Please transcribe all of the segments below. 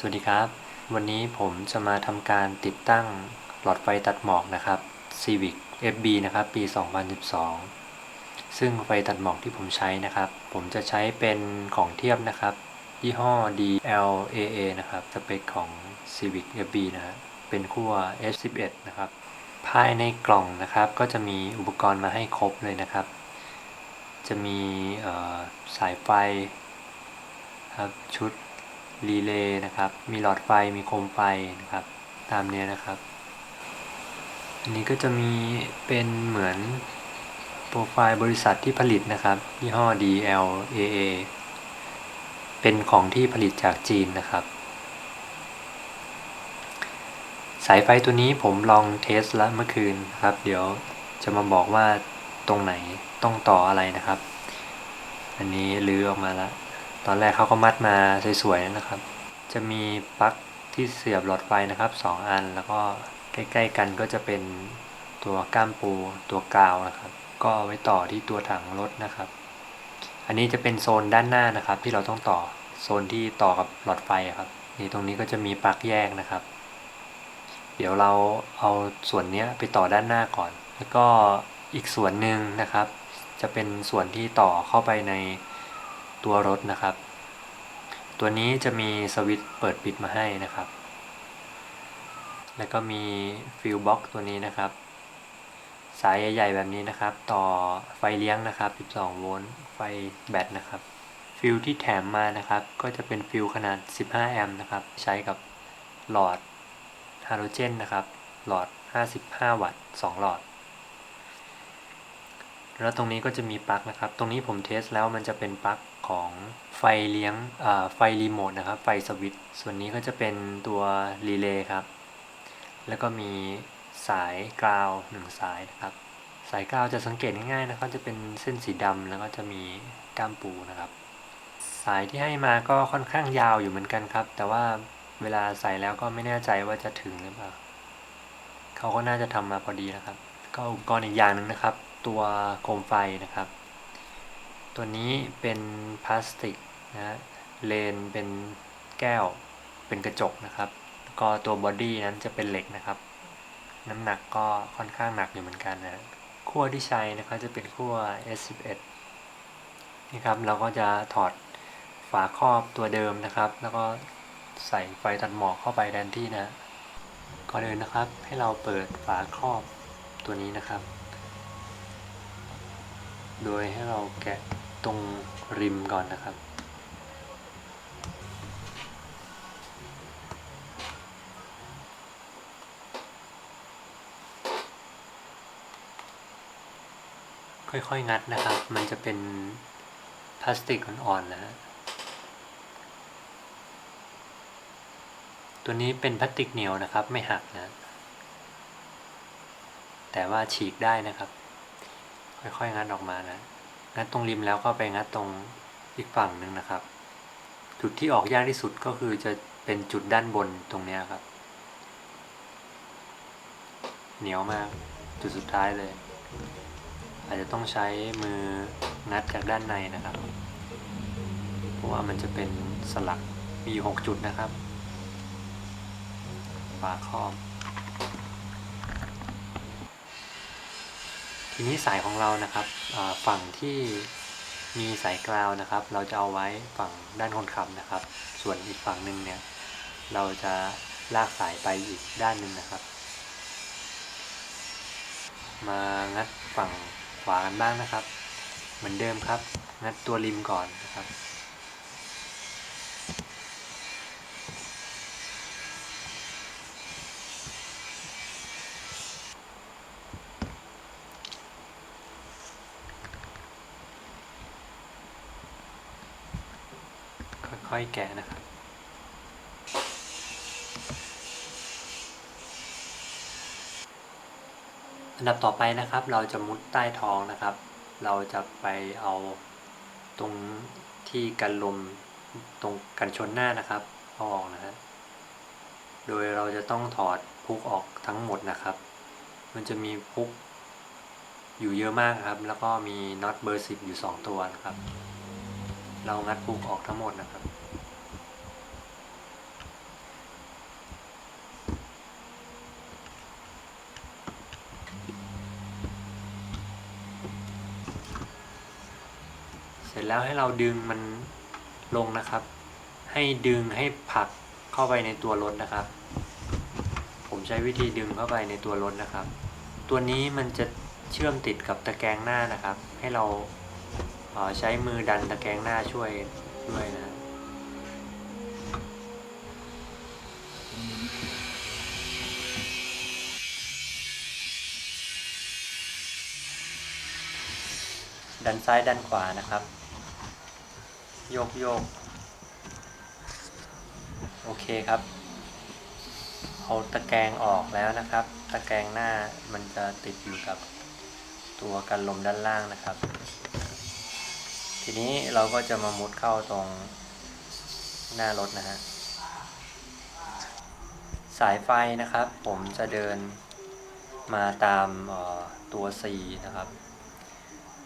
สวัสดีครับ วันนี้ผมจะมาทำการติดตั้งหลอดไฟตัดหมอกนะครับ Civic FB นะครับ ปี 2012 ซึ่งไฟตัดหมอกที่ผมใช้นะครับ ผมจะใช้เป็นของเทียบนะครับ ยี่ห้อ DLAA นะครับ สเปคของ Civic FB นะเป็นขั้ว H11 นะครับ ภายในกล่องนะครับก็จะมีอุปกรณ์มาให้ครบเลยนะครับ จะมีสายไฟครับชุด รีเลย์นะครับ มีหลอดไฟ มีโคมไฟนะครับ ตามเนี้ยนะครับ อันนี้ก็จะมีเป็นเหมือนโปรไฟล์บริษัทที่ผลิตนะครับยี่ห้อ DLAA เป็นของที่ผลิตจากจีนนะครับ สายไฟตัวนี้ผมลองเทสแล้วเมื่อคืนครับ เดี๋ยวจะมาบอกว่าตรงไหนต้องต่ออะไรนะครับ อันนี้ลื้อออกมาแล้ว ตอนแรกเขาก็มัดมาสวยๆนะครับ จะมีปลั๊กที่เสียบหลอดไฟนะครับ 2 อันแล้วก็ใกล้ ๆ กันก็จะเป็นตัวก้ามปูตัวกาวนะครับ ก็เอาไว้ต่อที่ตัวถังรถนะครับ อันนี้จะเป็นโซนด้านหน้านะครับ ที่เราต้องต่อโซนที่ต่อกับหลอดไฟครับนี่ตรงนี้ก็จะมีปลั๊กแยกนะครับ เดี๋ยวเราเอาส่วนนี้ไปต่อด้านหน้าก่อน แล้วก็อีกส่วนหนึ่งนะครับ จะเป็นส่วนที่ต่อเข้าไปใน ตัวรถนะครับ ตัวนี้จะมีสวิตช์เปิดปิดมาให้นะครับ แล้วก็มีฟิลบ็อกตัวนี้นะครับ สายใหญ่ๆแบบนี้นะครับ ต่อไฟเลี้ยงนะครับ 12 โวลต์ไฟแบตนะครับ ฟิลที่แถมมานะครับ ก็จะเป็นฟิลขนาด 15 แอมป์นะครับ ใช้กับหลอดฮาโลเจนนะครับ หลอด 55 วัตต์ 2 หลอด แล้วตรงนี้ก็จะมีปลั๊กนะครับ ตรงนี้ผมเทสแล้วมันจะเป็นปลั๊ก ของไฟเลี้ยงไฟรีโมทนะครับ ไฟสวิตช์ส่วนนี้ก็จะเป็นตัวรีเลย์ครับ แล้วก็มีสายกราวหนึ่งสายนะครับ สายกราวจะสังเกตง่ายๆนะครับจะเป็นเส้นสีดำแล้วก็จะมีก้ามปูนะครับ สายที่ให้มาก็ค่อนข้างยาวอยู่เหมือนกันครับ แต่ว่าเวลาใส่แล้วก็ไม่แน่ใจว่าจะถึงหรือเปล่าเขาก็น่าจะทำมาพอดีนะครับ ก็อุปกรณ์อีกอย่างหนึ่งนะครับ ตัวโคมไฟนะครับ ตัวนี้เป็นพลาสติกนะฮะเลนเป็นแก้วเป็นกระจกนะครับก็ตัวบอดี้นั้นจะเป็นเหล็กนะครับ น้ำหนักก็ค่อนข้างหนักอยู่เหมือนกันนะขั้วที่ใช้นะครับจะเป็นขั้ว S11 นี่ครับเราก็จะถอดฝาครอบตัวเดิมนะครับ แล้วก็ใส่ไฟตัดหมอกเข้าไปแทนที่นะก่อนอื่นนะครับให้เราเปิดฝาครอบตัวนี้นะครับ โดยให้เราแกะ ตรงริมก่อนนะครับ ค่อยๆ งัดนะครับ มันจะเป็นพลาสติกอ่อนๆนะฮะตัวนี้เป็นพลาสติกเหนียวนะครับ ไม่หักนะ แต่ว่าฉีกได้นะครับ ค่อยๆ งัดออกมานะ งัดตรงริมแล้วก็ไปงัดตรงอีกฝั่งหนึ่งนะครับ จุดที่ออกยากที่สุดก็คือจะเป็นจุดด้านบนตรงนี้ครับ เหนียวมากจุดสุดท้ายเลย อาจจะต้องใช้มืองัดจากด้านในนะครับ เพราะว่ามันจะเป็นสลักมีหกจุดนะครับฝาครอบ ทีนี้สายของเรานะครับฝั่งที่มีสายกราวนะครับ เราจะเอาไว้ฝั่งด้านคนขับนะครับ ส่วนอีกฝั่งหนึ่งเนี่ยเราจะลากสายไปอีกด้านหนึ่งนะครับ มางัดฝั่งขวากันบ้างนะครับ เหมือนเดิมครับ งัดตัวริมก่อนนะครับ ค่อยแกะนะครับอันดับต่อไปนะครับ เราจะมุดใต้ท้องนะครับ เราจะไปเอาตรงที่กันลมตรงกันชนหน้านะครับเอาออกนะฮะโดยเราจะต้องถอดพุกออกทั้งหมดนะครับ มันจะมีพุกอยู่เยอะมากครับ แล้วก็มีน็อตเบอร์สิบอยู่สองตัวนะครับ เรางัดปุ่มออกทั้งหมดนะครับ เสร็จแล้วให้เราดึงมันลงนะครับ ให้ดึงให้ผักเข้าไปในตัวรถนะครับ ผมใช้วิธีดึงเข้าไปในตัวรถนะครับ ตัวนี้มันจะเชื่อมติดกับตะแกรงหน้านะครับ ให้เรา ใช้มือดันตะแกรงหน้าช่วยด้วยนะ ดันซ้ายดันขวานะครับ โยกโยก โอเคครับ เอาตะแกรงออกแล้วนะครับ ตะแกรงหน้ามันจะติดอยู่กับตัวกันลมด้านล่างนะครับ ทีนี้เราก็จะมามุดเข้าตรงหน้ารถนะฮะ สายไฟนะครับ ผมจะเดินมาตามออตัว C นะครับ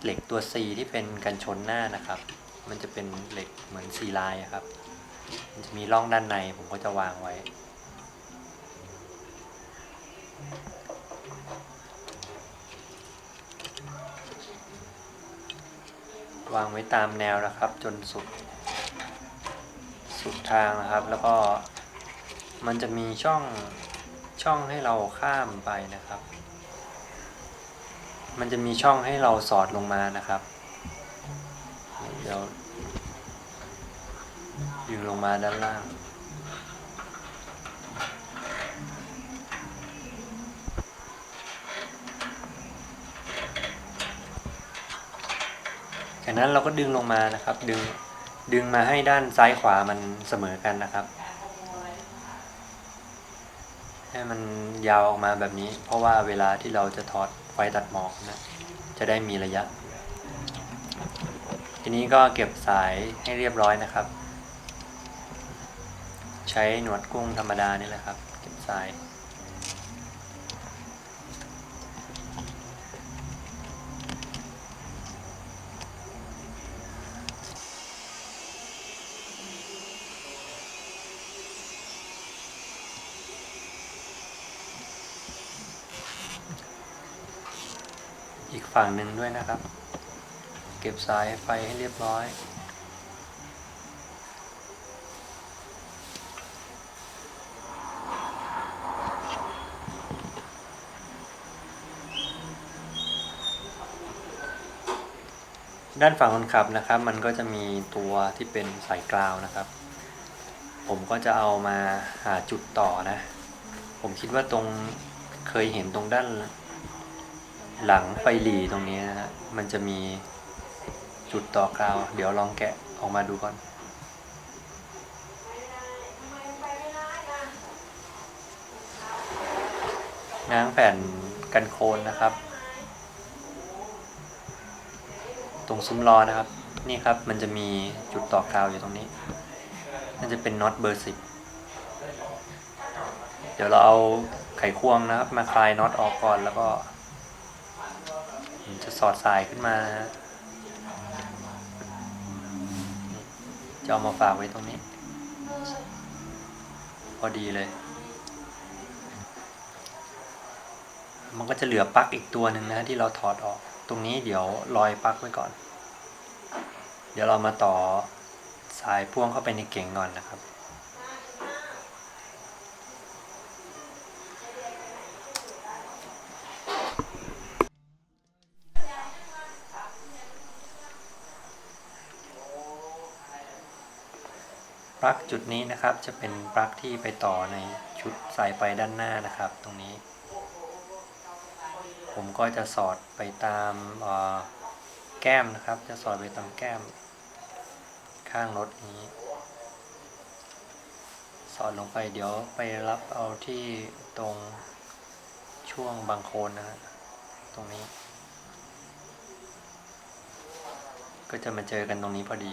เหล็กตัว C ที่เป็นกันชนหน้านะครับ มันจะเป็นเหล็กเหมือนซีไลน์ครับ มันจะมีร่องด้านในผมก็จะวางไว้ วางไว้ตามแนวนะครับ จนสุด สุดทางนะครับ แล้วก็มันจะมีช่องช่องให้เราข้ามไปนะครับ มันจะมีช่องให้เราสอดลงมานะครับ เดี๋ยวยิงลงมาด้านล่าง จากนั้นเราก็ดึงลงมานะครับ ดึงดึงมาให้ด้านซ้ายขวามันเสมอกันนะครับ ให้มันยาวออกมาแบบนี้ เพราะว่าเวลาที่เราจะถอดไฟตัดหมอกนะจะได้มีระยะ ทีนี้ก็เก็บสายให้เรียบร้อยนะครับ ใช้หนวดกุ้งธรรมดานี่แหละครับ เก็บสาย ฝั่งหนึ่งด้วยนะครับ เก็บสายไฟให้เรียบร้อยด้านฝั่งคนขับนะครับ มันก็จะมีตัวที่เป็นสายกราวนะครับ ผมก็จะเอามาหาจุดต่อนะ ผมคิดว่าตรงเคยเห็นตรงด้าน หลังไฟหลีตรงนี้นะฮะมันจะมีจุดต่อกราว เดี๋ยวลองแกะออกมาดูก่อน ง้างแผ่นกันโคนนะครับ ตรงซุ้มล้อนะครับ นี่ครับมันจะมีจุดต่อกราวอยู่ตรงนี้ มันจะเป็นน็อตเบอร์สิบเดี๋ยวเราเอาไขควงนะครับ มาคลายน็อตออกก่อนแล้วก็ จะสอดสายขึ้นมานะฮะจะเอามาฝากไว้ตรงนี้ พอดีเลย มันก็จะเหลือปลั๊กอีกตัวหนึ่งนะฮะที่เราถอดออก ตรงนี้เดี๋ยวลอยปลั๊กไว้ก่อน เดี๋ยวเรามาต่อสายพ่วงเข้าไปในเก่งก่อนนะครับ ปลั๊กจุดนี้นะครับจะเป็นปลั๊กที่ไปต่อในชุดสายไฟด้านหน้านะครับ ตรงนี้ ผมก็จะสอดไปตามแก้มนะครับ จะสอดไปตามแก้ม ข้างรถนี้ สอดลงไปเดี๋ยวไปรับเอาที่ตรงช่วงบางโคนนะฮะตรงนี้ ก็จะมาเจอกันตรงนี้พอดี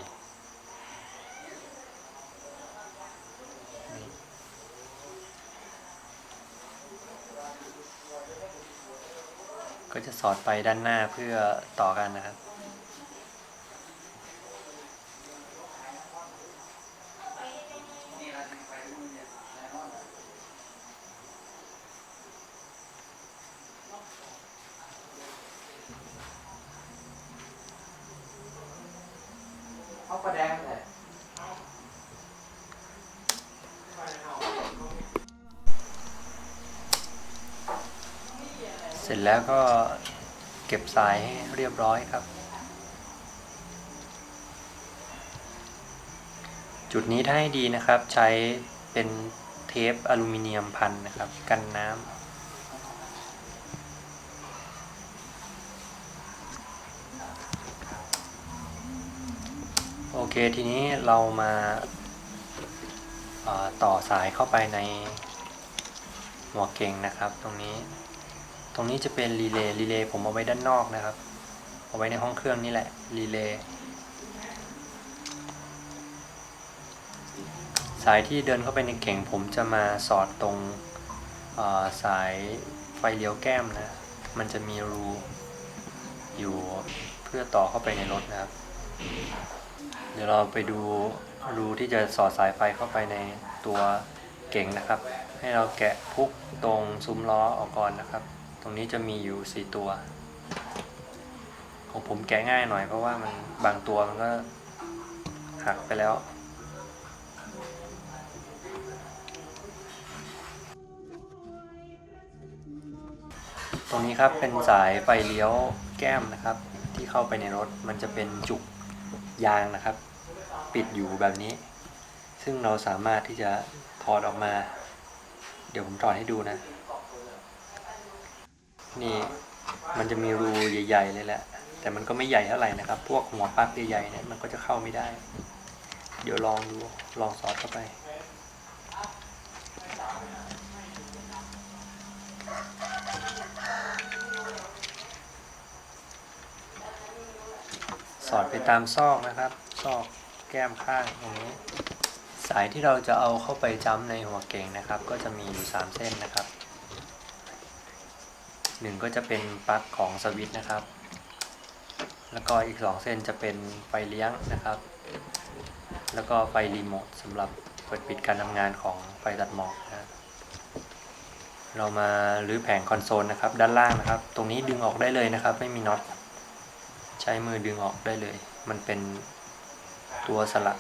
ก็จะสอดไปด้านหน้าเพื่อต่อกันนะครับ เสร็จแล้วก็เก็บ สายให้เรียบร้อยครับ จุดนี้ถ้าให้ดีนะครับ ใช้เป็นเทปอลูมิเนียมพันนะครับ กันน้ำโอเค ทีนี้เรามาต่อสายเข้าไปในหัวเก่งนะครับตรงนี้ ตรงนี้จะเป็นรีเลย์รีเลย์ผมเอาไว้ด้านนอกนะครับ เอาไว้ในห้องเครื่องนี่แหละรีเลย์สายที่เดินเข้าไปในเก่งผมจะมาสอดตรงสายไฟเลี้ยวแก้มนะ มันจะมีรูอยู่เพื่อต่อเข้าไปในรถนะครับ เดี๋ยวเราไปดูรูที่จะสอดสายไฟเข้าไปในตัวเก่งนะครับ ให้เราแกะพุกตรงซุ้มล้อออกก่อนนะครับ ตรงนี้จะมีอยู่ 4 ตัว ของผมแกะง่ายหน่อยเพราะว่ามันบางตัวมันก็หักไปแล้วตรงนี้ครับเป็นสายไฟเลี้ยวแก้มนะครับ ที่เข้าไปในรถมันจะเป็นจุกยางนะครับ ปิดอยู่แบบนี้ ซึ่งเราสามารถที่จะถอดออกมา เดี๋ยวผมถอดให้ดูนะ นี่มันจะมีรูใหญ่ๆเลยแหละ แต่มันก็ไม่ใหญ่เท่าไหร่นะครับ พวกหัวปลั๊กใหญ่ๆเนี่ยมันก็จะเข้าไม่ได้ เดี๋ยวลองดู ลองสอดเข้าไป สอดไปตามซอกนะครับ ซอกแก้มข้างตรงนี้ สายที่เราจะเอาเข้าไปจ้ำในหัวเก่งนะครับ ก็จะมีอยู่3เส้นนะครับ หนึ่งก็จะเป็นปลั๊กของสวิตช์นะครับ แล้วก็อีก 2 เส้นจะเป็นไฟเลี้ยงนะครับ แล้วก็ไฟรีโมทสำหรับเปิดปิดการทำงานของไฟตัดหมอกนะครับเรามาลื้อแผงคอนโซลนะครับ ด้านล่างนะครับ ตรงนี้ดึงออกได้เลยนะครับ ไม่มีน็อตใช้มือดึงออกได้เลย มันเป็นตัวสลัก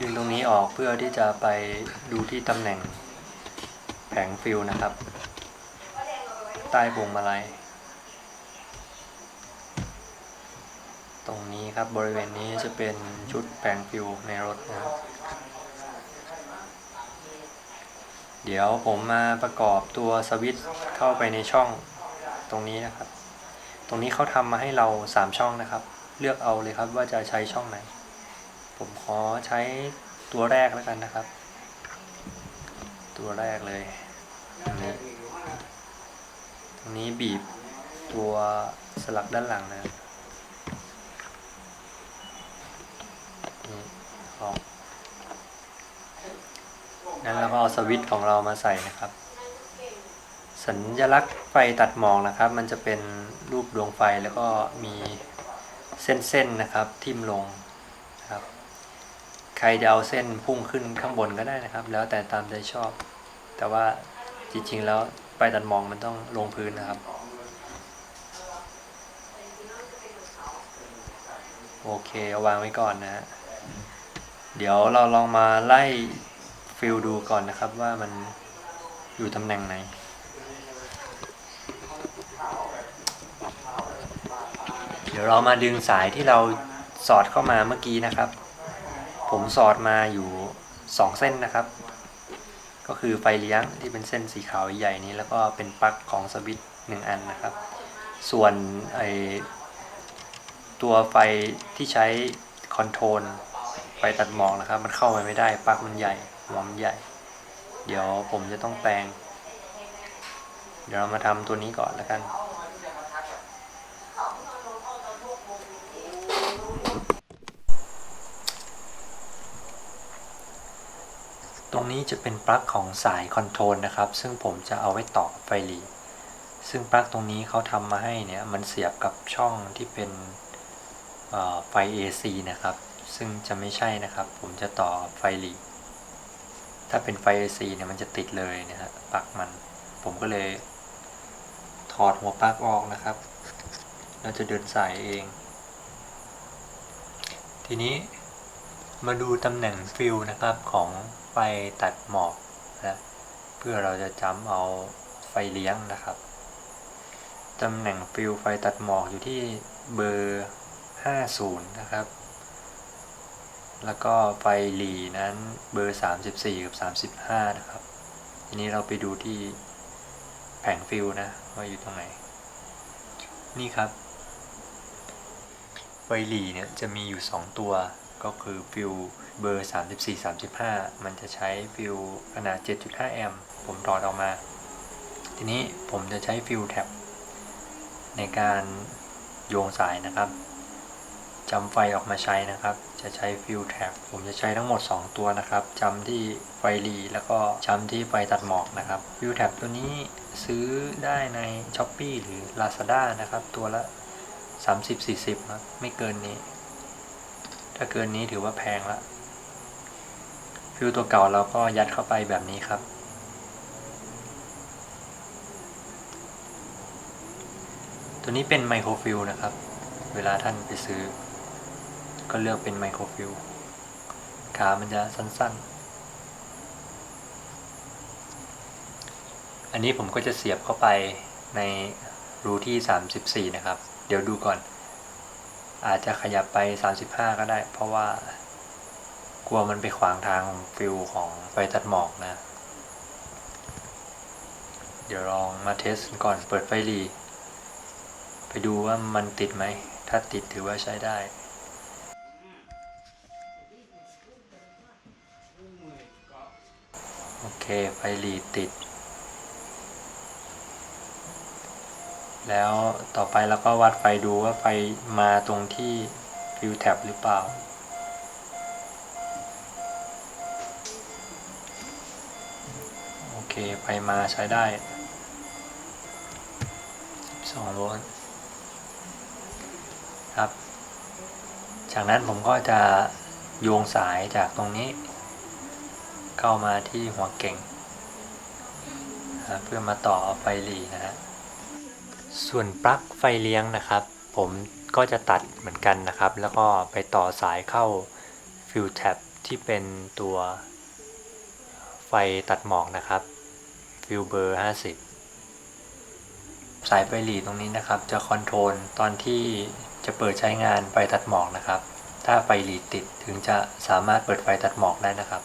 ดึงตรงนี้ออก เพื่อที่จะไปดูที่ตำแหน่งแผงฟิวนะครับ ใต้พวงมาลัย ตรงนี้ครับบริเวณนี้จะเป็นชุดแผงฟิวในรถนะครับ เดี๋ยวผมมาประกอบตัวสวิตช์เข้าไปในช่องตรงนี้นะครับ ตรงนี้เขาทำมาให้เรา 3 ช่องนะครับ เลือกเอาเลยครับว่าจะใช้ช่องไหน ผมขอใช้ ตัวแรกแล้วกันนะครับ ตัวแรกเลยตรงนี้ตรงนี้บีบตัวสลักด้านหลังนะนี่ออกนั้นเราก็เอาสวิตช์ของเรามาใส่นะครับ สัญลักษณ์ไฟตัดหมอกนะครับ มันจะเป็นรูปดวงไฟแล้วก็มีเส้นๆนะครับทิ่มลง ใครจะเอาเส้นพุ่งขึ้นข้างบนก็ได้นะครับ แล้วแต่ตามใจชอบ แต่ว่าจริงๆแล้วไฟตัดมอกมันต้องลงพื้นนะครับ โอเคเอาวางไว้ก่อนนะฮะเดี๋ยวเราลองมาไล่ฟิลดูก่อนนะครับว่ามันอยู่ตำแหน่งไหนเดี๋ยวเรามาดึงสายที่เราสอดเข้ามาเมื่อกี้นะครับ ผมสอดมาอยู่ 2 เส้นนะครับ ก็คือไฟเลี้ยงที่เป็นเส้นสีขาวใหญ่นี้ แล้วก็เป็นปลั๊กของสวิตช์หนึ่งอันนะครับ ส่วนไอตัวไฟที่ใช้คอนโทรลไฟตัดหมอกนะครับ มันเข้าไปไม่ได้ปลั๊กมันใหญ่หัวมันใหญ่ เดี๋ยวผมจะต้องแปลง เดี๋ยวเรามาทำตัวนี้ก่อนแล้วกัน รงนี้จะเป็นปลั๊กของสายคอนโทรลนะครับ ซึ่งผมจะเอาไว้ต่อไฟหลี ซึ่งปลั๊กตรงนี้เขาทำมาให้เนี่ยมันเสียบกับช่องที่เป็นเอ่อไฟ AC นะครับ ซึ่งจะไม่ใช่นะครับ ผมจะต่อไฟหลี ถ้าเป็นไฟ AC เนี่ยมันจะติดเลยนะฮะปลั๊กมัน ผมก็เลยถอดหัวปลั๊กออกนะครับแล้วจะเดินสายเอง ทีนี้มาดูตำแหน่งฟิลนะครับของ ไฟตัดหมอกนะเพื่อเราจะจำเอาไฟเลี้ยงนะครับตำแหน่งฟิลไฟตัดหมอกอยู่ที่เบอร์ 50 นะครับ แล้วก็ไฟหลีนั้นเบอร์ 34 กับ 35 นะครับ ทีนี้เราไปดูที่แผงฟิลนะว่าอยู่ตรงไหน นี่ครับ ไฟหลีเนี่ยจะมีอยู่ 2 ตัว ก็คือฟิลเบอร์ 34 35 มันจะใช้ฟิลขนาด 7.5 แอมป์ผมถอดออกมา ทีนี้ผมจะใช้ฟิลแท็บในการโยงสายนะครับจำไฟออกมาใช้นะครับ จะใช้ฟิลแท็บผมจะใช้ทั้งหมด 2 ตัวนะครับจำที่ไฟหลีแล้วก็จำที่ไฟตัดหมอกนะครับฟิลแท็บตัวนี้ซื้อได้ใน s h อ p e e หรือ Lazada นะครับ ตัวละ 30-40ครับไม่เกินนี้ ถ้าเกินนี้ถือว่าแพงละฟิลตัวเก่าเราก็ยัดเข้าไปแบบนี้ครับ ตัวนี้เป็นไมโครฟิลนะครับ เวลาท่านไปซื้อ ก็เลือกเป็นไมโครฟิลขามันจะสั้น ๆ อันนี้ผมก็จะเสียบเข้าไปในรูที่ 34 นะครับ เดี๋ยวดูก่อน อาจจะขยับไป 35 ก็ได้ เพราะว่ากลัวมันไปขวางทางฟิลของไฟตัดหมอกนะ เดี๋ยวลองมาเทสก่อนเปิดไฟหลีไปดูว่ามันติดไหม ถ้าติดถือว่าใช้ได้โอเค ไฟหลีติด แล้วต่อไปเราก็วัดไฟดูว่าไฟมาตรงที่ฟิวแท็บหรือเปล่า โอเค ไฟมาใช้ได้2โวลต์ครับ จากนั้นผมก็จะโยงสายจากตรงนี้ เข้ามาที่หัวเก่ง เพื่อมาต่อไฟหลีนะฮะ ส่วนปลั๊กไฟเลี้ยงนะครับ ผมก็จะตัดเหมือนกันนะครับ แล้วก็ไปต่อสายเข้าฟิลแท็บที่เป็นตัวไฟตัดหมอกนะครับฟิลเบอร์ 50 สายไฟหลีตรงนี้นะครับ จะคอนโทรลตอนที่จะเปิดใช้งานไฟตัดหมอกนะครับ ถ้าไฟหลีติดถึงจะสามารถเปิดไฟตัดหมอกได้นะครับ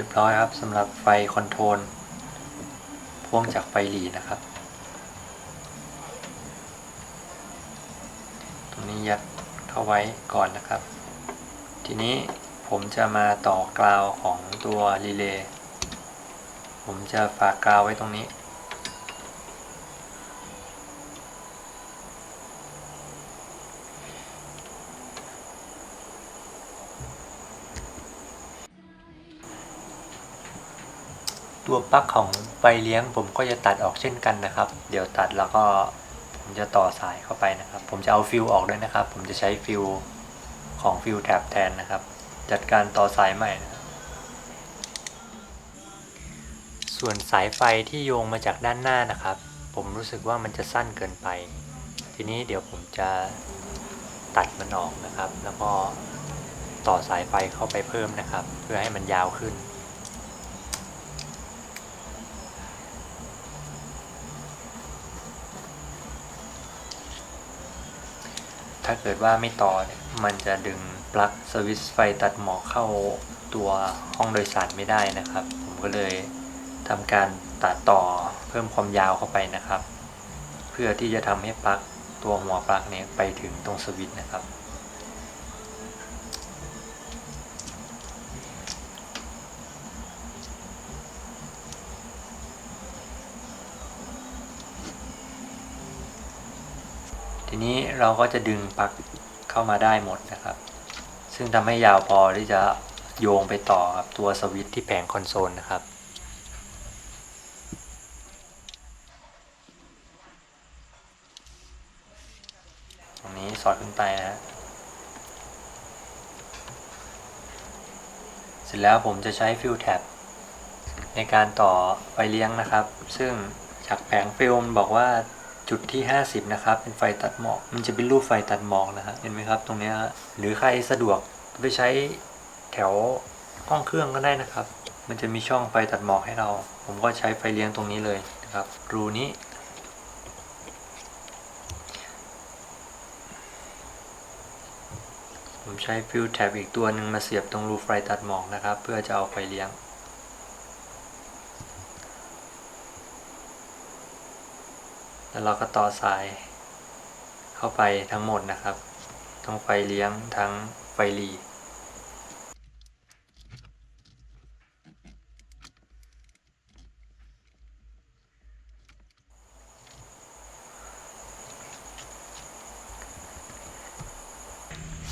รียบร้อยครับสำหรับไฟคอนโทรลพ่วงจากไฟหลีนะครับ ตรงนี้ยัดเข้าไว้ก่อนนะครับ ทีนี้ผมจะมาต่อกราวของตัวรีเลย์ผมจะฝากกราวไว้ตรงนี้ ตัวปลั๊กของไฟเลี้ยงผมก็จะตัดออกเช่นกันนะครับ เดี๋ยวตัดแล้วก็ผมจะต่อสายเข้าไปนะครับ ผมจะเอาฟิวออกด้วยนะครับ ผมจะใช้ฟิวของฟิวแท็บแทนนะครับ จัดการต่อสายใหม่นะครับส่วนสายไฟที่โยงมาจากด้านหน้านะครับ ผมรู้สึกว่ามันจะสั้นเกินไป ทีนี้เดี๋ยวผมจะตัดมันออกนะครับ แล้วก็ต่อสายไฟเข้าไปเพิ่มนะครับ เพื่อให้มันยาวขึ้น ถ้าเกิดว่าไม่ต่อเนี่ยมันจะดึงปลั๊กสวิตช์ไฟตัดหมอกเข้าตัวห้องโดยสารไม่ได้นะครับ ผมก็เลยทำการตัดต่อเพิ่มความยาวเข้าไปนะครับ เพื่อที่จะทำให้ปลั๊กตัวหัวปลั๊กเนี่ยไปถึงตรงสวิตช์นะครับ นี้เราก็จะดึงปลั๊กเข้ามาได้หมดนะครับ ซึ่งทำให้ยาวพอที่จะโยงไปต่อกับตัวสวิตช์ที่แผงคอนโซลนะครับตรงนี้สอดขึ้นไปนะฮะเสร็จแล้วผมจะใช้ฟิลแท็บในการต่อไฟเลี้ยงนะครับ ซึ่งจากแผงฟิลมบอกว่า จุดที่ 50 นะครับ เป็นไฟตัดหมอก มันจะเป็นรูปไฟตัดหมอกนะฮะเห็นไหมครับตรงนี้หรือใครสะดวกไปใช้แถวห้องเครื่องก็ได้นะครับ มันจะมีช่องไฟตัดหมอกให้เรา ผมก็ใช้ไฟเลี้ยงตรงนี้เลยนะครับ รูนี้ผมใช้ฟิลแท็บอีกตัวหนึ่งมาเสียบตรงรูไฟตัดหมอกนะครับ เพื่อจะเอาไฟเลี้ยง แล้วเราก็ต่อสาย เข้าไปทั้งหมดนะครับ ทั้งไฟเลี้ยงทั้งไฟหลี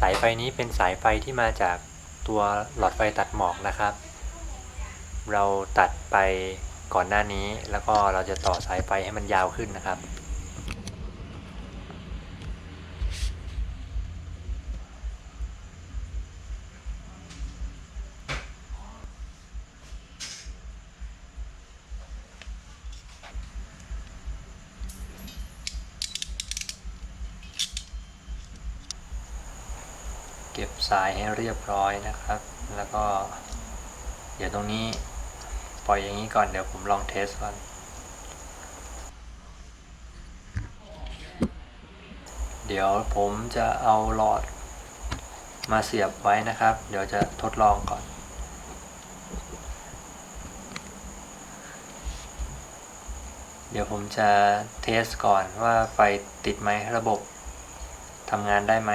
สายไฟนี้เป็นสายไฟที่มาจากตัวหลอดไฟตัดหมอกนะครับ เราตัดไป ก่อนหน้านี้แล้วก็เราจะต่อสายไฟให้มันยาวขึ้นนะครับ เก็บสายให้เรียบร้อยนะครับ แล้วก็ เดี๋ยวตรงนี้ ปล่อยอย่างนี้ก่อนเดี๋ยวผมลองเทสก่อน เดี๋ยวผมจะเอาหลอดมาเสียบไว้นะครับ เดี๋ยวจะทดลองก่อน เดี๋ยวผมจะเทสก่อนว่าไฟติดไหมระบบทำงานได้ไหม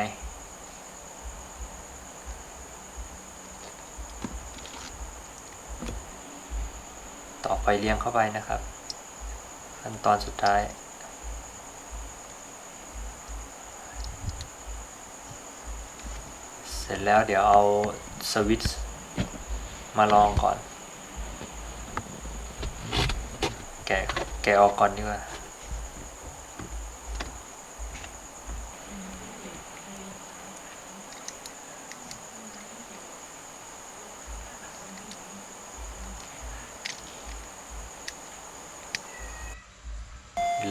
ต่อ ไปเลี้ยงเข้าไปนะครับ ขั้นตอนสุดท้ายเสร็จแล้วเดี๋ยวเอาสวิตช์มาลองก่อน แกะแกะออกก่อนดีกว่า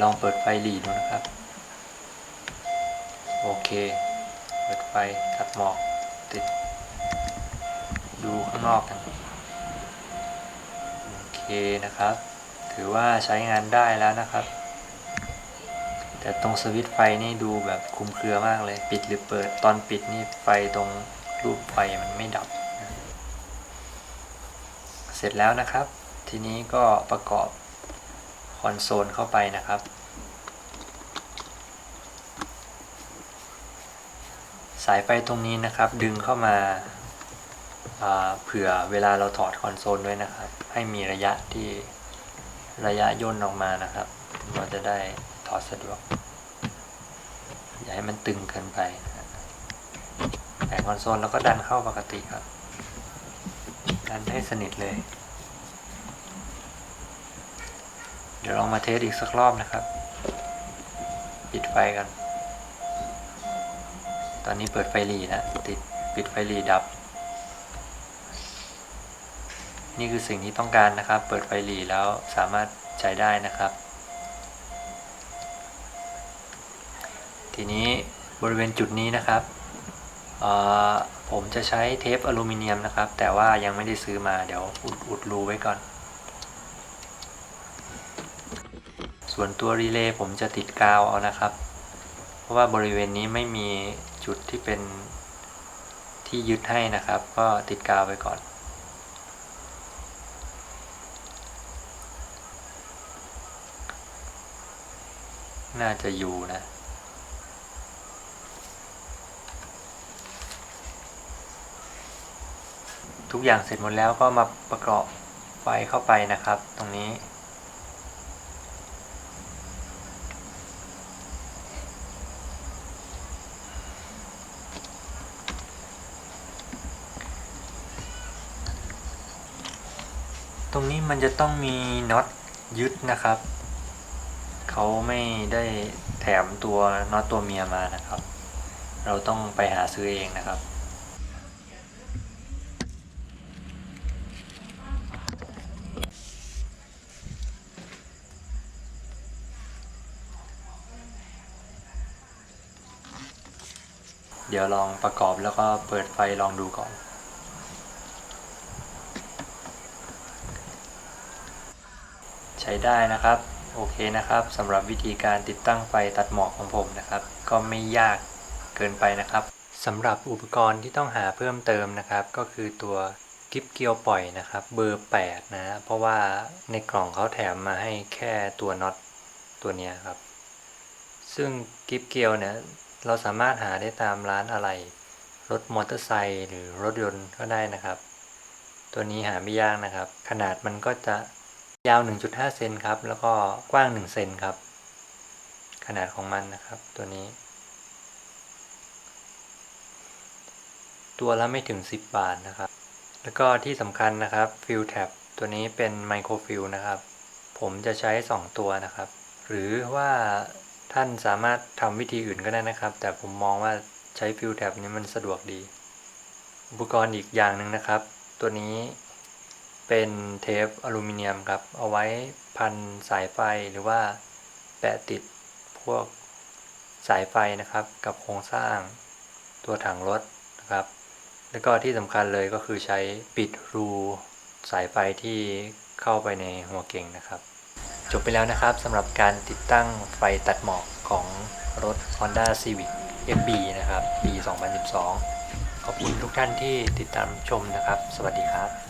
ลองเปิดไฟหลีดูนะครับ โอเค เปิดไฟตัดหมอกติด ดูข้างนอกกัน โอเคนะครับ ถือว่าใช้งานได้แล้วนะครับ แต่ตรงสวิตช์ไฟนี่ดูแบบคุมเครือมากเลย ปิดหรือเปิด ตอนปิดนี่ไฟตรงรูปไฟมันไม่ดับ เสร็จแล้วนะครับ ทีนี้ก็ประกอบ คอนโซลเข้าไปนะครับ สายไฟตรงนี้นะครับดึงเข้ามาเผื่อเวลาเราถอดคอนโซลด้วยนะครับ ให้มีระยะที่ระยะย่นออกมานะครับ เราจะได้ถอดสะดวก อย่าให้มันตึงเกินไปแผงคอนโซลเราก็ดันเข้าปกติครับ ดันให้สนิทเลย เดี๋ยวลองมาเทสอีกสักรอบนะครับ ปิดไฟกัน ตอนนี้เปิดไฟหลีนะ ติดปิดไฟหลีดับ นี่คือสิ่งที่ต้องการนะครับ เปิดไฟหลีแล้วสามารถใช้ได้นะครับ ทีนี้บริเวณจุดนี้นะครับผมจะใช้เทปอลูมิเนียมนะครับ แต่ว่ายังไม่ได้ซื้อมาเดี๋ยวอุดอุดรูไว้ก่อน ส่วนตัวรีเลย์ผมจะติดกาวเอานะครับ เพราะว่าบริเวณนี้ไม่มีจุดที่เป็นที่ยึดให้นะครับ ก็ติดกาวไปก่อน น่าจะอยู่นะทุกอย่างเสร็จหมดแล้วก็มาประกอบไฟเข้าไปนะครับ ตรงนี้ ตรงนี้มันจะต้องมีน็อตยึดนะครับ เขาไม่ได้แถมตัวน็อตตัวเมียมานะครับ เราต้องไปหาซื้อเองนะครับเดี๋ยวลองประกอบแล้วก็เปิดไฟลองดูก่อน ช้ได้นะครับ โอเคนะครับสำหรับวิธีการติดตั้งไฟตัดหมอกของผมนะครับ ก็ไม่ยากเกินไปนะครับสำหรับอุปกรณ์ที่ต้องหาเพิ่มเติมนะครับ ก็คือตัวกิฟเกียวปล่อยนะครับ เบอร์ 8 นะ เพราะว่าในกล่องเขาแถมมาให้แค่ตัวน็อตตัวนี้ครับ ซึ่งกิฟเกียวเนี่ยเราสามารถหาได้ตามร้านอะไร รถมอเตอร์ไซค์หรือรถยนต์ก็ได้นะครับ ตัวนี้หาไม่ยากนะครับ ขนาดมันก็จะ ยาว 1.5 เซนครับ แล้วก็กว้าง 1 เซนครับ ขนาดของมันนะครับ ตัวนี้ ตัวละไม่ถึง 10 บาทนะครับ แล้วก็ที่สำคัญนะครับฟิลแท็บตัวนี้เป็นไมโครฟิลนะครับ ผมจะใช้ 2 ตัวนะครับ หรือว่าท่านสามารถทำวิธีอื่นก็ได้นะครับ แต่ผมมองว่าใช้ฟิลแท็บนี้มันสะดวกดี อุปกรณ์อีกอย่างหนึ่งนะครับ ตัวนี้ เป็นเทปอลูมิเนียมครับ เอาไว้พันสายไฟหรือว่าแปะติดพวกสายไฟนะครับ กับโครงสร้างตัวถังรถนะครับ แล้วก็ที่สำคัญเลยก็คือใช้ปิดรูสายไฟที่เข้าไปในหัวเก่งนะครับ จบไปแล้วนะครับสำหรับการติดตั้งไฟตัดหมอกของรถ Honda Civic FB นะครับ ปี 2012 ขอบคุณทุกท่านที่ติดตามชมนะครับ สวัสดีครับ